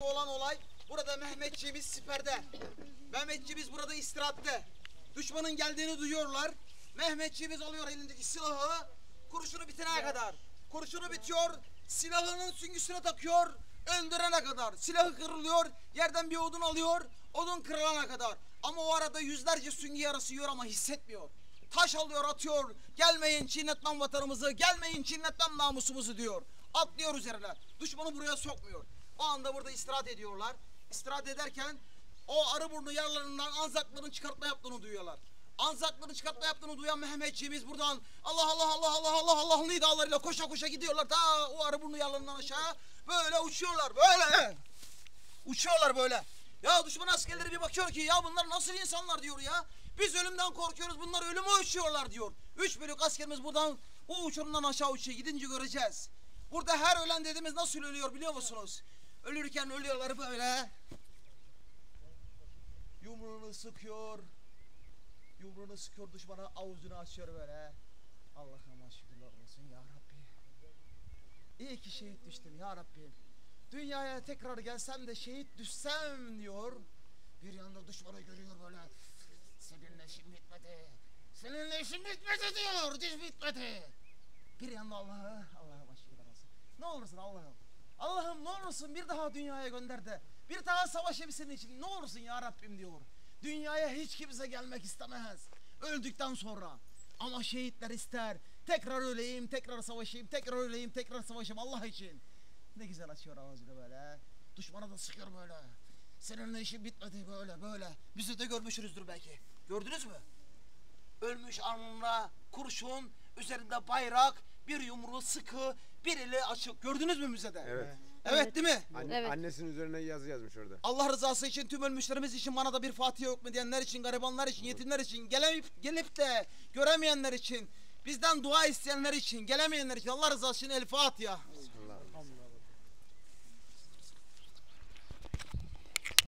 olan olay burada Mehmetçiğimiz siperde. Mehmetçiğimiz burada istirahatte. Düşmanın geldiğini duyuyorlar. Mehmetçiğimiz alıyor elindeki silahı kurşunu bitene kadar. Kurşunu bitiyor, silahının süngüsüne takıyor, öldürene kadar. Silahı kırılıyor, yerden bir odun alıyor, odun kırılana kadar. Ama o arada yüzlerce süngü yarası yiyor ama hissetmiyor. Taş alıyor atıyor. Gelmeyin çiğnetmem vatanımızı, gelmeyin çiğnetmem namusumuzu diyor. Atlıyor üzerine. Düşmanı buraya sokmuyor. O anda burada istirahat ediyorlar. İstirahat ederken o arı burnu yaralarından anzakların çıkartma yaptığını duyuyorlar. Anzakların çıkartma yaptığını duyan Mehmetçiğimiz buradan Allah Allah Allah Allah Allah Allah nidalarıyla koşa koşa gidiyorlar. Ta o arı burnu yaralarından aşağı böyle uçuyorlar böyle. Uçuyorlar böyle. Ya düşman askerleri bir bakıyor ki ya bunlar nasıl insanlar diyor ya. Biz ölümden korkuyoruz bunlar ölüme uçuyorlar diyor. Üç bölük askerimiz buradan o uçurumdan aşağı uçuyor. Gidince göreceğiz. Burada her ölen dediğimiz nasıl ölüyor biliyor musunuz? Ölürken ölüyorlar böyle. Yumruğunu sıkıyor. Yumruğunu sıkıyor düşmana avuzunu açıyor böyle. Allah'ıma şükürler olsun ya Rabbi. İyi ki şehit düştüm ya Rabbi. Dünyaya tekrar gelsem de şehit düşsem diyor. Bir yanda düşmanı görüyor böyle. Seninle işim bitmedi. Seninle işim bitmedi diyor. Diş bitmedi. Bir yanda Allah'ı, Allah'a şükürler olsun. Ne olursun Allah'ım. Allah'ım ne olursun bir daha dünyaya gönder de. Bir daha savaşayım senin için. Ne olursun ya Rabbim diyor. Dünyaya hiç kimse gelmek istemez. Öldükten sonra. Ama şehitler ister. Tekrar öleyim, tekrar savaşayım, tekrar öleyim, tekrar savaşayım Allah için. Ne güzel açıyor ağzını böyle. Düşmana da sıkıyor böyle. Seninle işin bitmedi böyle böyle. Bizi de görmüşsünüzdür belki. Gördünüz mü? Ölmüş alnına kurşun, üzerinde bayrak, bir yumruğu sıkı, bir eli açık. Gördünüz mü müzede? Evet. Evet, değil mi? Anne- Evet. Annesinin üzerine yazı yazmış orada. Allah rızası için tüm ölmüşlerimiz için bana da bir Fatiha yok mu diyenler için, garibanlar için, yetimler için, gelip, gelip de göremeyenler için, bizden dua isteyenler için, gelemeyenler için Allah rızası için El Fatiha.